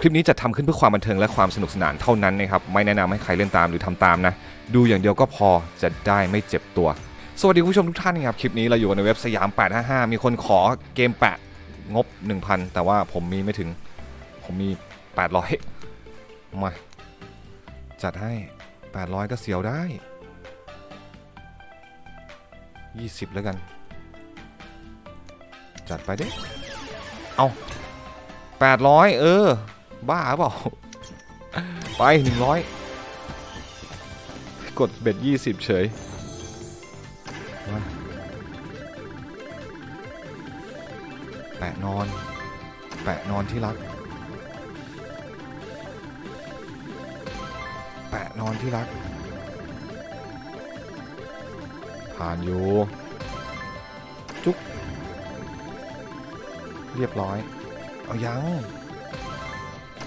คลิปนี้จะทำขึ้นเพื่อความบันเทิงและความสนุกสนานเท่านั้นนะครับ ไม่แนะนำให้ใครเล่นตามหรือทำตามนะ ดูอย่างเดียวก็พอจะได้ไม่เจ็บตัว สวัสดีคุณผู้ชมทุกท่านนะครับ คลิปนี้เราอยู่ในเว็บสยาม 855 มีคนขอเกมแปะงบ 1,000 แต่ว่าผมมีไม่ถึง ผมมี 800 มา จัดให้ 800 ก็เสียวได้ 20 แล้วกัน จัดไปเด้เอา800 เออ บ้าเปล่า ไป100กดเบ็ด20เฉย แปะนอน แปะนอนที่รัก แปะนอนที่รัก ผ่านอยู่ จุ๊กเรียบร้อย เอายัง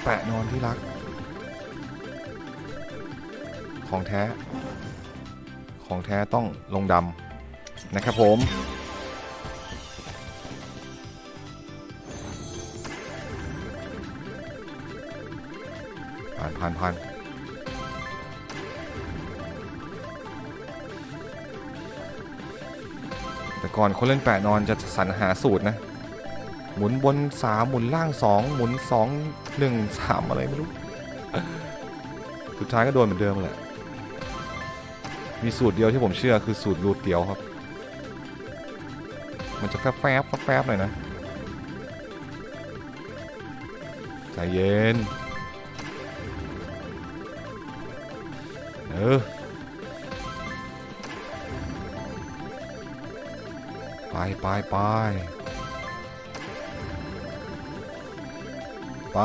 แปะนอนที่รัก ของแท้ ของแท้ต้องลงดำนะครับผม ผ่านผ่านผ่านแต่ก่อนคนเล่นแปะนอนจะสรรหาสูตรนะ หมุนบนสามหมุนล่างสองหมุนสองหนึ่งสามอะไรไม่รู้ สุดท้ายก็โดนเหมือนเดิมแหละ มีสูตรเดียวที่ผมเชื่อคือสูตรรูดเตียวครับ มันจะแฟบแฟบแฟบแฟบหน่อยนะ ใจเย็น เออไปไปไป ไป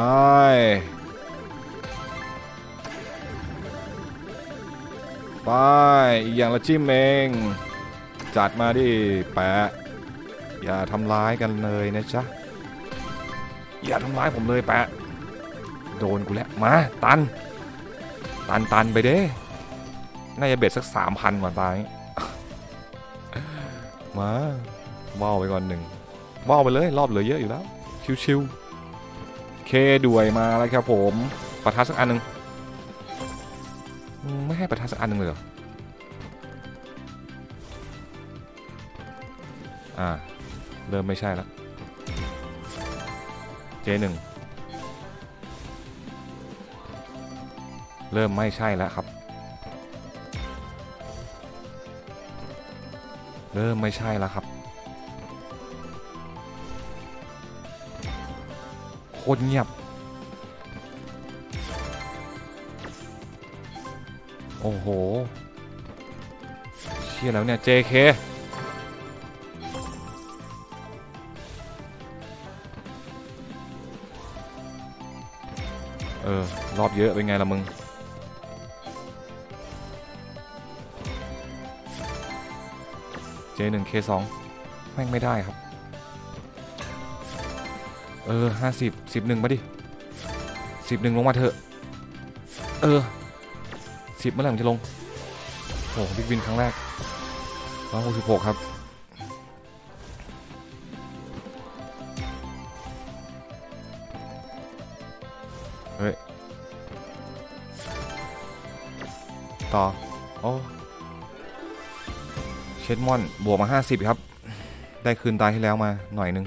ไป อีกอย่างละจิ้มเอง จัดมาดิ แปะ อย่าทำร้ายกันเลยนะจ๊ะ อย่าทำร้ายผมเลยแปะ โดนกูแล้ว มา ตัน ตันตันไปเด้ น่าจะเบ็ดสักสามพันกว่าตายมาว่าวไปก่อนหนึ่งว่าวไปเลย รอบเหลือเยอะอยู่แล้ว ชิวๆ เคด้วยมาแล้วครับผมประทัดสักอันหนึ่งไม่ให้ประทัดสักอันหนึ่งเลยเหรออ่า เริ่มไม่ใช่แล้วเจหนึ่งเริ่มไม่ใช่แล้วครับ เริ่มไม่ใช่แล้วครับ คตรเงียบ โอ้โห เชี่ยแล้วเนี่ย JK เออ รอบเยอะ เป็นไงล่ะมึง J1 K2 แม่งไม่ได้ครับ เออห้าสิบสิบหนึ่งมาดิสิบหนึ่งลงมาเถอะ เออสิบเมื่อไหร่มันจะลงโอ้บิ๊กวินครั้งแรกร้อยหกสิบหกครับเฮ้ยต่อ โอ้เชดมอน บวกมา 50 ครับ ได้คืนตายที่แล้วมาหน่อยนึง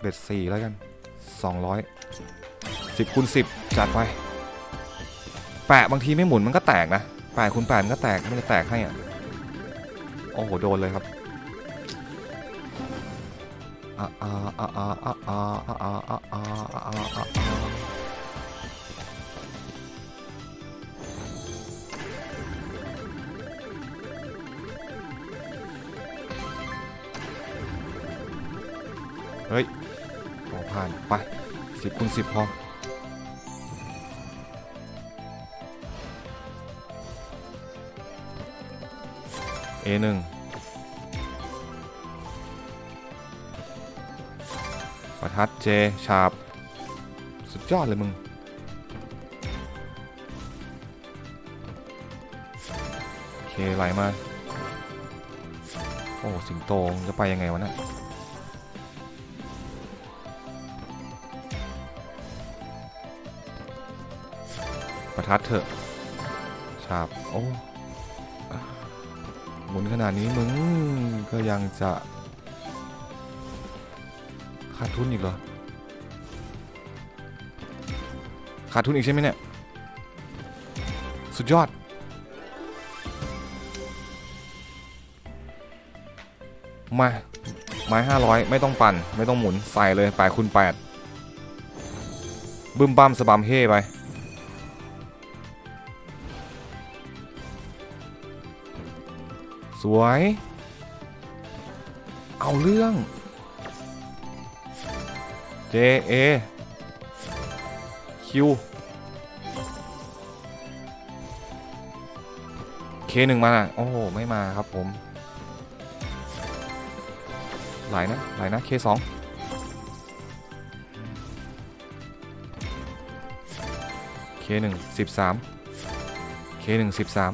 เบ็ดสี่แล้วกัน200 10คูณ10จัดไป แปะบางทีไม่หมุนมันก็แตกนะแปะคูณแปดมันก็แตกไม่ได้แตกให้อะโอ้โหโดนเลยครับอ่าอ่าอ่าอ่าอ่าอ่าอ่าอ่าอ่า ผ่านไป10คูณ10พอ A1 ประทัดเจฉาบ สุดยอดเลยมึง โอเค ไหลมา โอ้ สิงโตจะไปยังไงวะเนะี่ยาร์จเถอะฉาบโอ้หมุนขนาดนี้มึงก็ยังจะขาดทุนอีกเหรอ ขาดทุนอีกใช่ไหมเนี่ย สุดยอด มา ไม้ห้าร้อยไม่ต้องปั่น ไม่ต้องหมุน ใส่เลยแปคูณแปดบึ้มบั้มสะบัมเฮ่ไป สวย เอาเรื่อง J A Q K หนึ่งมา โอ้โหไม่มาครับผม หลายนะ หลายนะ K สอง K หนึ่งสิบสาม K หนึ่งสิบสาม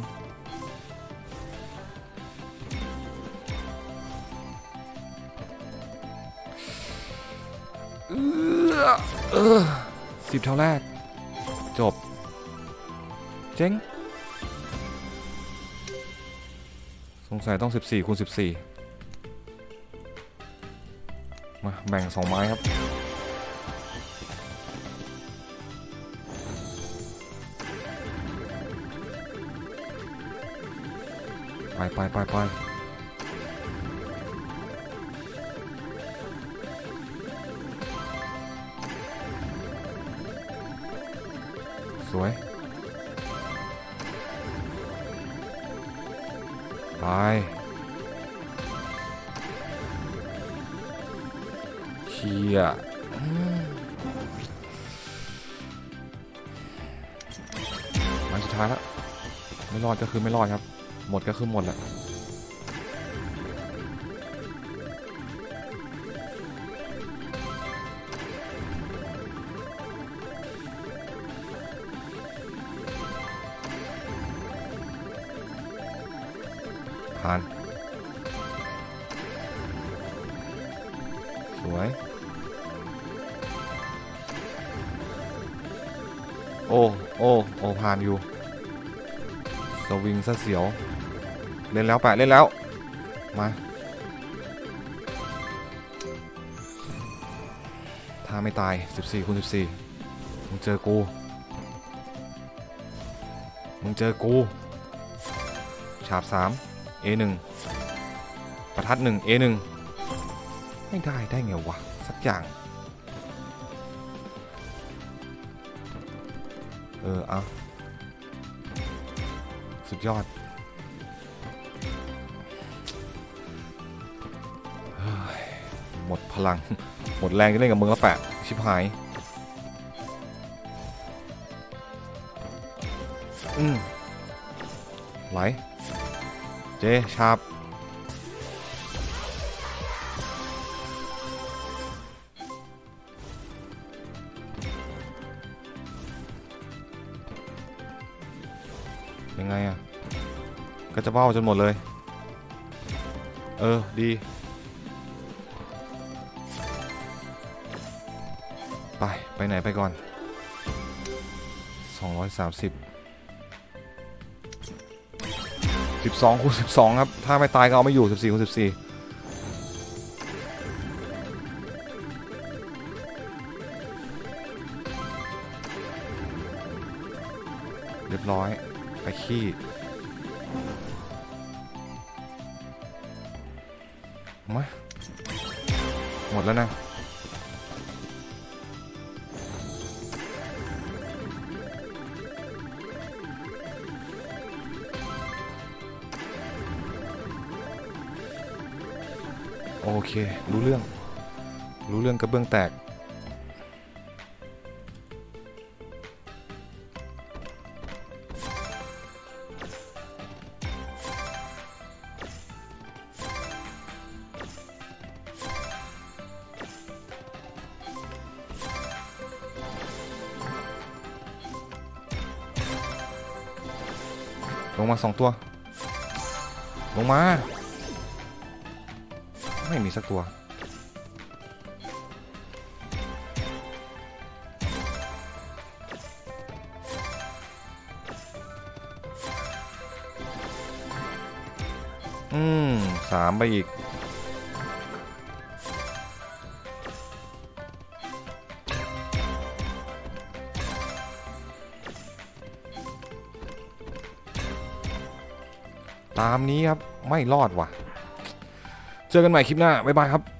สิบเท่าแรก จบ เจ๊ง สงสัยต้อง 14คูณ14 มา แบ่ง2ไม้ครับ ไปไปไปไป วยไปเชียอืมมันสุดท้ายแล้ว ไม่รอดก็คือไม่รอดครับ หมดก็คือหมดแหละ ผ่าน สวย โอ้ โอ้ โอ้ผ่านอยู่ สวิงซะเสียว เล่นแล้วแปะเล่นแล้ว มาถ้าไม่ตาย 14คูณ14 มึงเจอกู มึงเจอกู ฉาบ 3 A1 ประทัด1 A1 ไม่ได้ได้ไงวะ สักอย่าง เออเอาสุดยอดหมดพลัง หมดแรงจะเล่นกับมึงแล้วแปะ ชิบหาย อืมไหล เจชาบยังไงอะก็จะเบ้าจนหมดเลย เออ ดีไป ไปไหนไปก่อน 230 12คูณ12 ครับ ถ้าไม่ตายก็เอาไม่อยู่ 14คูณ14เรียบร้อย ไปขี้ มา หมดแล้วนะ เค รู้เรื่อง รู้เรื่องกระเบื้องแตก ลงมาสองตัว ลงมา ไม่มีสักตัว อืมสามไปอีกตามนี้ครับ ไม่รอดว่ะ เจอกันใหม่คลิปหน้า บ๊ายบายครับ